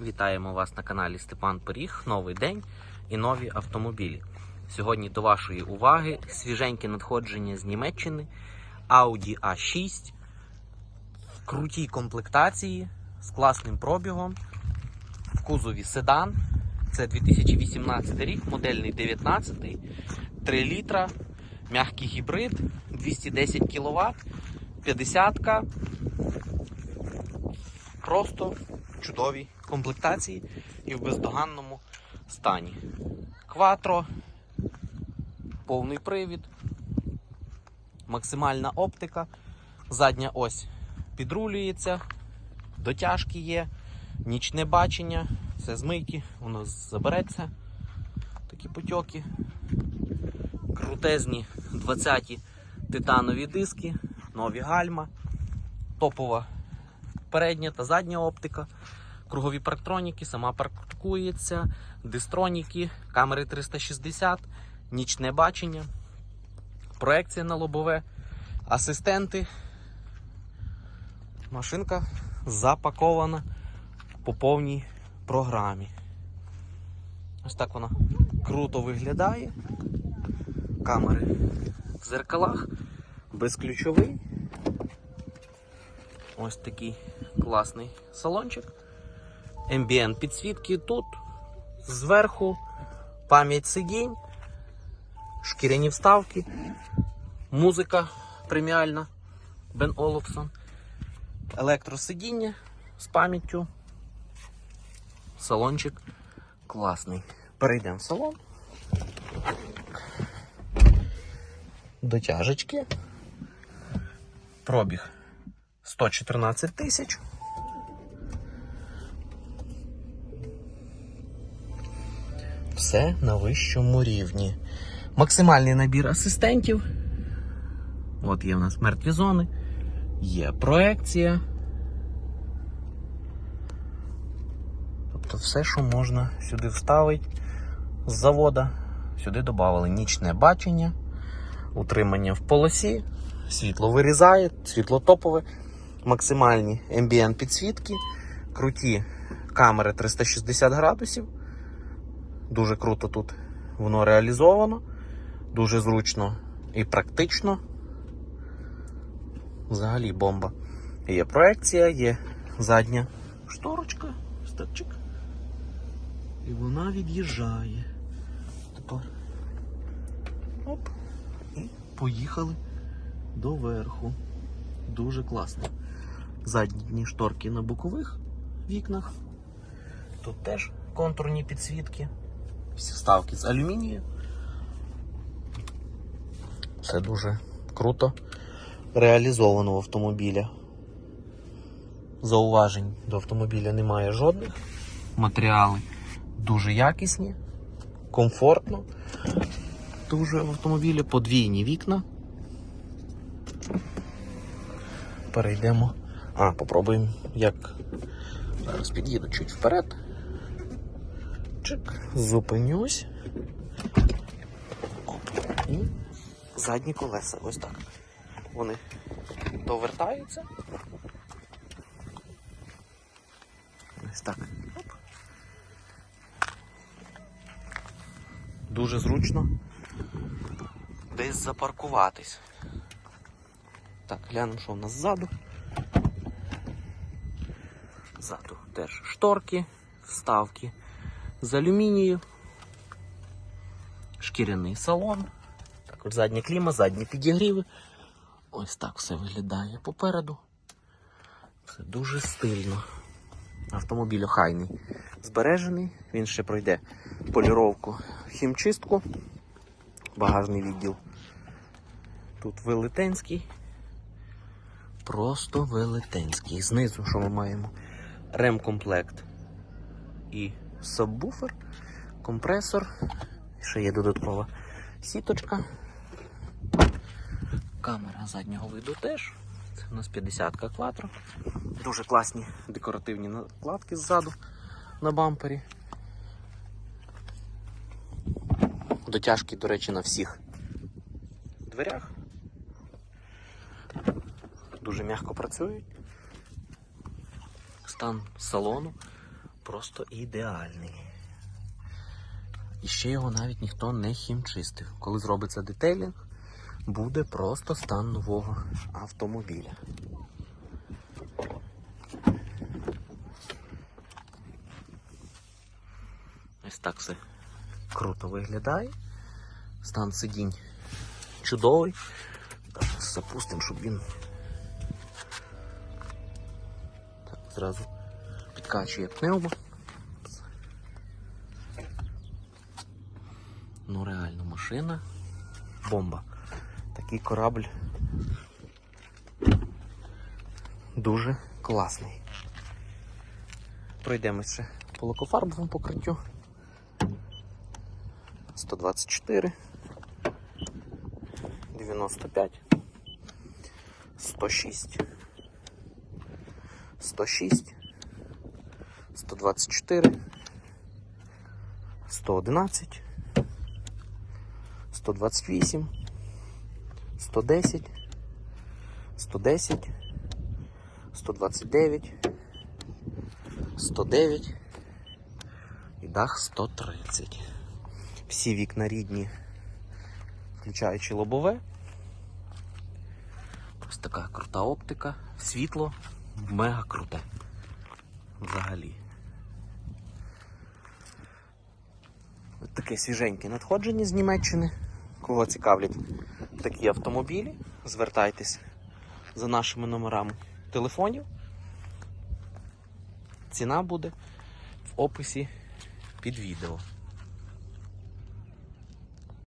Вітаємо вас на каналі Степан Поріг. Новий день і нові автомобілі. Сьогодні до вашої уваги свіженьке надходження з Німеччини Audi A6 в крутій комплектації з класним пробігом. В кузові седан. Це 2018 рік, модельний 19, 3 літра, м'який гібрид, 210 кВт, 50-ка. Просто в чудовій комплектації і в бездоганному стані. Кватро, повний привід, максимальна оптика, задня ось підрулюється, дотяжки є, нічне бачення, все змийки, воно забереться. Такі потьоки. Крутезні 20-ті титанові диски, нові гальма, топова передня та задня оптика, кругові парктроніки, сама паркується, дистроніки, камери 360, нічне бачення, проекція на лобове, асистенти. Машинка запакована по повній програмі. Ось так вона круто виглядає. Камери в зеркалах, безключовий. Ось такий класний салончик. Ambient підсвітки тут, зверху, пам'ять сидінь, шкіряні вставки, музика преміальна Бен Олufsen, електросидіння з пам'яттю. Салончик класний. Перейдемо в салон. Дотяжечки. Пробіг 114 тисяч. Все на вищому рівні. Максимальний набір асистентів. От є в нас мертві зони, є проекція. Тобто все, що можна сюди вставити з завода, сюди додали нічне бачення, утримання в полосі, світло вирізає, світло топове, максимальні ambient підсвітки, круті камери 360 градусів. Дуже круто тут воно реалізовано, дуже зручно і практично. Взагалі бомба. Є проекція, є задня шторочка, степчик. І вона від'їжджає. Тепер оп. І поїхали доверху. Дуже класно. Задні шторки на бокових вікнах. Тут теж контурні підсвітки. Всі ставки з алюмінію. Все дуже круто реалізовано в автомобіля. Зауважень до автомобіля немає жодних. Матеріали дуже якісні, комфортно. Дуже в автомобілі подвійні вікна. Перейдемо. А, попробуємо, як зараз під'їду чуть вперед. Чик, зупинюсь. Оп. І задні колеса. Ось так. Вони довертаються. Ось так. Оп. Дуже зручно десь запаркуватись. Так, глянемо, що в нас ззаду. Ззаду теж шторки, вставки з алюмінію, шкіряний салон, також задня кліма, задні підігріви. Ось так все виглядає попереду. Все дуже стильно. Автомобіль охайний збережений, він ще пройде поліровку, хімчистку, багажний відділ. Тут велетенський. Просто велетенський. Знизу, що ми маємо? Ремкомплект і сабвуфер, компресор. Ще є додаткова сіточка. Камера заднього виду теж. Це у нас 50-ка квадро. Дуже класні декоративні накладки ззаду на бампері. Дотяжки, до речі, на всіх дверях. Дуже м'яко працюють. Стан салону просто ідеальний. І ще його навіть ніхто не хімчистив. Коли зробиться детейлінг, буде просто стан нового автомобіля. Ось так все круто виглядає. Стан сидінь чудовий. Запустимо, щоб він зразу підкачує пневмо. Ну реально машина. Бомба. Такий корабль дуже класний. Пройдемося ще по лакофарбовому покриттю. 124, 95, 106, 106, 124, 111, 128, 110, 110, 129, 109 і дах 130. Всі вікна рідні, включаючи лобове. Ось така крута оптика, світло мега круте. Взагалі. Таке свіженьке надходження з Німеччини. Кого цікавлять такі автомобілі, звертайтесь за нашими номерами телефонів. Ціна буде в описі під відео.